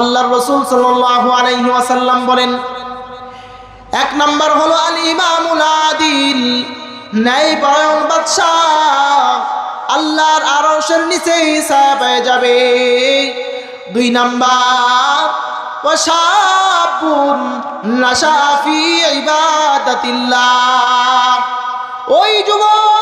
আল্লাহর রসুল সাল্লাল্লাহু আলাইহি ওয়াসাল্লাম বলেন, এক নম্বর হলো আল ইমামুল আদিল, ন্যায় পরায়ণ বাদশাহ, আল্লাহর আরশের নিচে পেয়ে যাবে। দুই নাম্বার, ওয়াশাবুন নাশাফি ইবাদাতিল্লাহ, ওই যুবক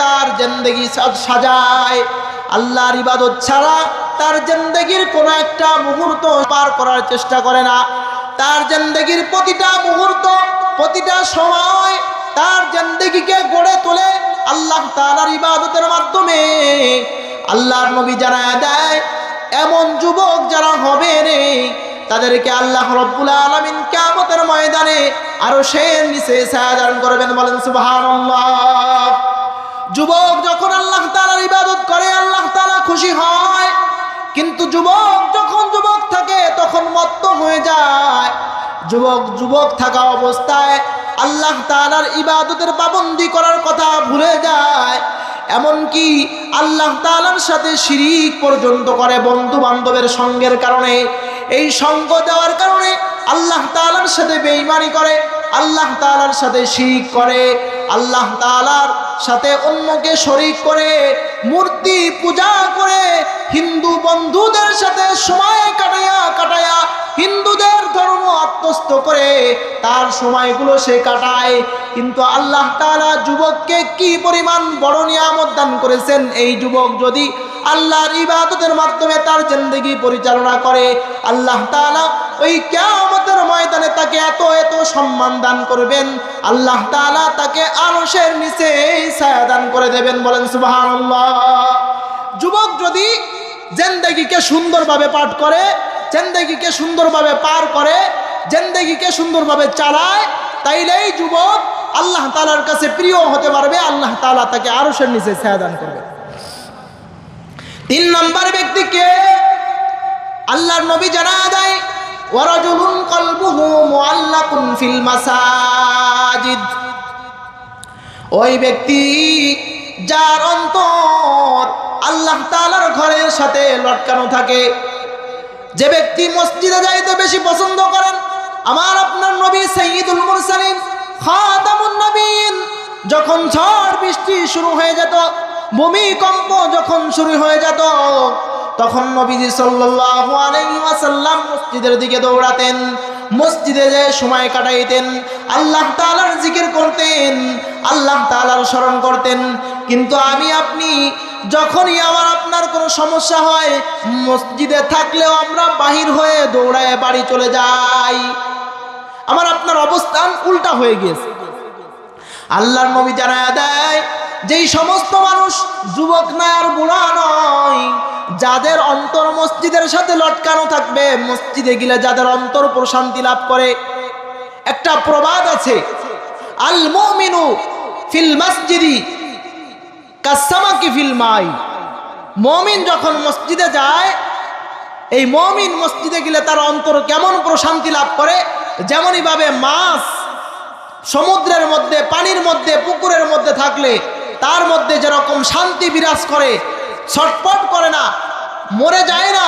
তার জিন্দগি সাজায়। আল্লাহর ইবাদত ছাড়া তার জিন্দগির কোনো একটা মুহূর্ত পার করার চেষ্টা করে না। তার জিন্দগির প্রতিটা মুহূর্ত, প্রতিটা সময় তার জিন্দগিকে গড়ে তোলে আল্লাহ তাআলার ইবাদতের মাধ্যমে। আল্লাহর নবী জানায় দেয়, এমন যুবক যারা হবে রে, তাদেরকে আল্লাহ রব্বুল আলমিন কেমতের ময়দানে আরও সে নিচে সায়াদান করবেন বলেন সুবহানাল্লাহ। যুবক যখন আল্লাহ তাআলার ইবাদত করে, আল্লাহ তালা খুশি হয়। কিন্তু যুবক যখন যুবক থাকে, তখন মত্ত হয়ে যায়। যুবক যুবক থাকা অবস্থায় আল্লাহ তাআলার ইবাদতের পাবন্দি করার কথা ভুলে যায়। এমনকি আল্লাহ তাআলার সাথে শিরিক পর্যন্ত করে বন্ধু বান্ধবের সঙ্গের কারণে। এই সঙ্গ দেওয়ার কারণে আল্লাহ তাআলার সাথে বেঈমানি করে, আল্লাহ তাআলার সাথে শিরিক করে। আল্লাহ তাআলার সাথে অন্যকে শরিক করে, মূর্তি পূজা করে, হিন্দু বন্ধুদের সাথে সময় কাটাইয়া কাটাইয়া হিন্দুদের ধর্ম আত্মস্থ করে, তার সময়গুলো সে কাটায়। কিন্তু আল্লাহ তাআলা যুবককে কি পরিমাণ বড় নিয়ামত দান করেছেন? এই যুবক যদি আল্লাহর ইবাদতের মাধ্যমে তার জিন্দগি পরিচালনা করে, আল্লাহ তাআলা ওই কিয়ামতের ময়দানে তাকে এত এত সম্মান দান করবেন, আল্লাহ তাআলা তাকে আরশের নিচে ছায়া দান করে দেবেন বলেন সুবহানাল্লাহ। যুবক যদি জিন্দগিকে সুন্দরভাবে পাঠ করে, জিন্দগিকে সুন্দরভাবে পার করে, জিন্দগিকে সুন্দরভাবে চালায়, তাইলেই যুবক আল্লাহ তালার কাছে প্রিয় হতে পারবে, আল্লাহ তাআলা তাকে আরশের নিচে ছায়া দান করবে। তিন নম্বর ব্যক্তিকে আল্লাহর নবী জানা দেয় ওয়ারাজুলুন কলবুহু মুআল্লাকুন ফিল মাসাজিদ। ওই ব্যক্তি যার অন্তর আল্লাহ তাআলার ঘরের সাথে লটকানো থাকে। যে ব্যক্তি মসজিদে যাইতে বেশি পছন্দ করেন, আমার আপনার নবী সৈয়দুল মুরসালিন, খাতামুন নবীন, যখন ঝড় বৃষ্টি শুরু হয়ে যেত, ভূমিকম্প যখন শুরু হয়ে যেত তখন নবীজি সাল্লাল্লাহু আলাইহি ওয়াসাল্লাম মসজিদের দিকে দৌড়াতেন। মসজিদে যে সময় কাটাইতেন, আল্লাহ তাআলার জিকির করতেন, আল্লাহ তাআলার স্মরণ করতেন। কিন্তু আমি, আপনি যখনই আমার আপনার কোনো সমস্যা হয়, মসজিদে থাকলেও আমরা বাহির হয়ে দৌড়ায় বাড়ি চলে যাই। আমার আপনার অবস্থান উল্টা হয়ে গিয়েছে। আল্লাহর নবী জানায় দেয় যেই সমস্ত মানুষ যুবক নয় আর বুড়া নয়, যাদের অন্তর মসজিদের সাথে লটকানো থাকবে, মসজিদে গেলে যাদের অন্তর প্রশান্তি লাভ করে। একটা প্রবাদ আছে, আল মুমিনু ফিল মসজিদি কাসামাকি ফিল মাই। মমিন যখন মসজিদে যায়, এই মমিন মসজিদে গেলে তার অন্তর কেমন প্রশান্তি লাভ করে? যেমনই ভাবে মাছ সমুদ্রের মধ্যে, পানির মধ্যে, পুকুরের মধ্যে থাকলে তার মধ্যে যেরকম শান্তি বিরাজ করে, ছটপট করে না, মরে যায় না,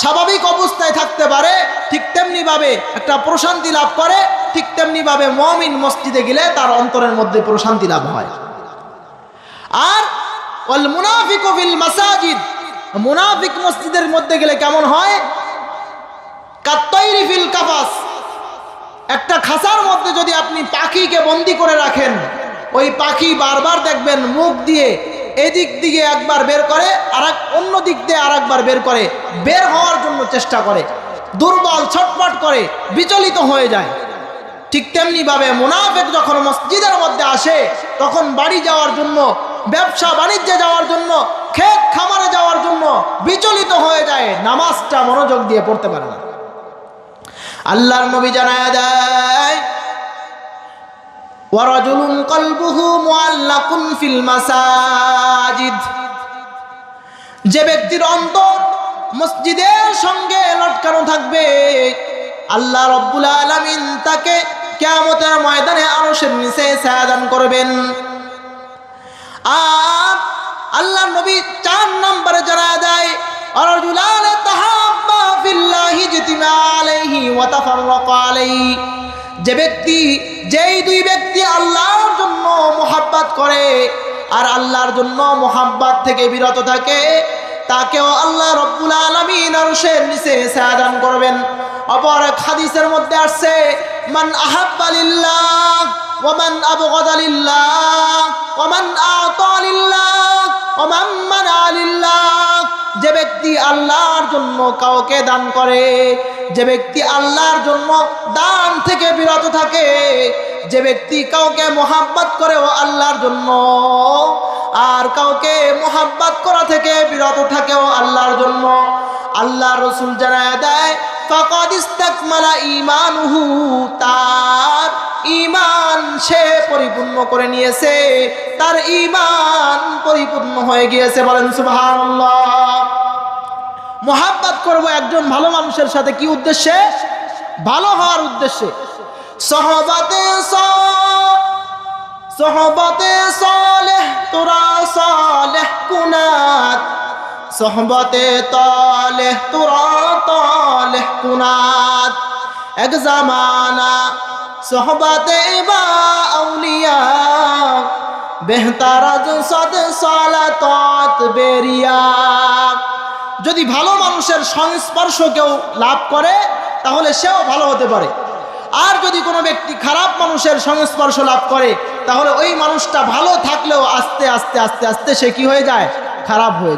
স্বাভাবিক অবস্থায় থাকতে পারে, ঠিক তেমনি ভাবে একটা প্রশান্তি লাভ করে, ঠিক তেমনি ভাবে মমিন মসজিদে গেলে তার অন্তরের মধ্যে প্রশান্তি লাভ হয়। আর ওয়াল মুনাফিক মাসাজিদ, মুনাফিক মসজিদের মধ্যে গেলে কেমন হয়? ফিল কাফাস, একটা খাসার মধ্যে যদি আপনি পাখিকে বন্দি করে রাখেন ওই পাখি বারবার দেখবেন মুখ দিয়ে এদিক দিকে একবার বের করে আর এক অন্য দিক দিয়ে আর একবার বের করে, বের হওয়ার জন্য চেষ্টা করে, দুর্বল ছটপট করে, বিচলিত হয়ে যায়। ঠিক তেমনি ভাবে মুনাফেক যখন মসজিদের মধ্যে আসে, তখন বাড়ি যাওয়ার জন্য, ব্যবসা বাণিজ্যে যাওয়ার জন্য ক্ষেত খামারে যাওয়ার জন্য বিচলিত হয়ে যায়, নামাজটা মনোযোগ দিয়ে পড়তে পারে না। আল্লাহর নবী জানায় দেয় ওয়ারাজুলুন কলবুহু মুআল্লাকুন ফিল মাসাজিদ। যে ব্যক্তির অন্তর মসজিদের সঙ্গে লটকানো থাকবে, আল্লাহ রব্বুল আলামিন তাকে কেয়ামতের ময়দানে আরশের নিচে ছায়াদান করবেন। আর আল্লাহ নবী চার নম্বরে জানা যায় অরজুলান তাহাব্বা ফিল্লাহি জিতিমা আলাইহি ওয়া তাফাররাকা আলাইহি। যে ব্যক্তি, যেই দুই ব্যক্তি আল্লাহর জন্য মোহাব্বাত করে আর আল্লাহর জন্য মোহাব্বত থেকে বিরত থাকে, তাকেও আল্লাহ রব্বুল আলমিন আরশের নিচে সাদান করবেন। অপর এক হাদিসের মধ্যে আসছে, মান আহাব্বালিল্লাহ ওমান আবগাদালিল্লাহ ওমান আতালিল্লাহ ওমান মানালিল্লাহ যে ব্যক্তি আল্লাহর জন্য কাউকে দান করে, যে ব্যক্তি আল্লাহর জন্য দান থেকে বিরত থাকে, যে ব্যক্তি কাউকে মোহাব্বত করে ও আল্লাহর জন্য আর কাউকে মোহাব্বত করা থেকে বিরত থাকেও আল্লাহর জন্য। আল্লাহ রসুল জানায় দেয়, ফকদ ইস্তাকমালা তার ইমান সে পরিপূর্ণ করে নিয়েছে। তার ইমান পরিপূর্ণ হয়ে গিয়েছে, বলেন সুবহানাল্লাহ। মোহাব্বত করব একজন ভালো মানুষের সাথে কি উদ্দেশ্যে? ভালো হওয়ার উদ্দেশ্যে। সহবাতে সহবতে সালেহ, তোরা সালেহ কুনাত। সহবতে তালেহ, তোরা তালেহ কুনাত। এক জামানা সহবতে বা আউলিয়া। বেহতার সদ সালাতত বেরিয়া। যদি ভালো মানুষের সংস্পর্শ কেউ লাভ করে, তাহলে সেও ভালো হতে পারে। আর যদি কোনো ব্যক্তি খারাপ মানুষের সংস্পর্শ লাভ করে, তাহলে ওই মানুষটা ভালো থাকলেও আস্তে আস্তে আস্তে আস্তে সে কি হয়ে যায়? খারাপ হয়ে যায়।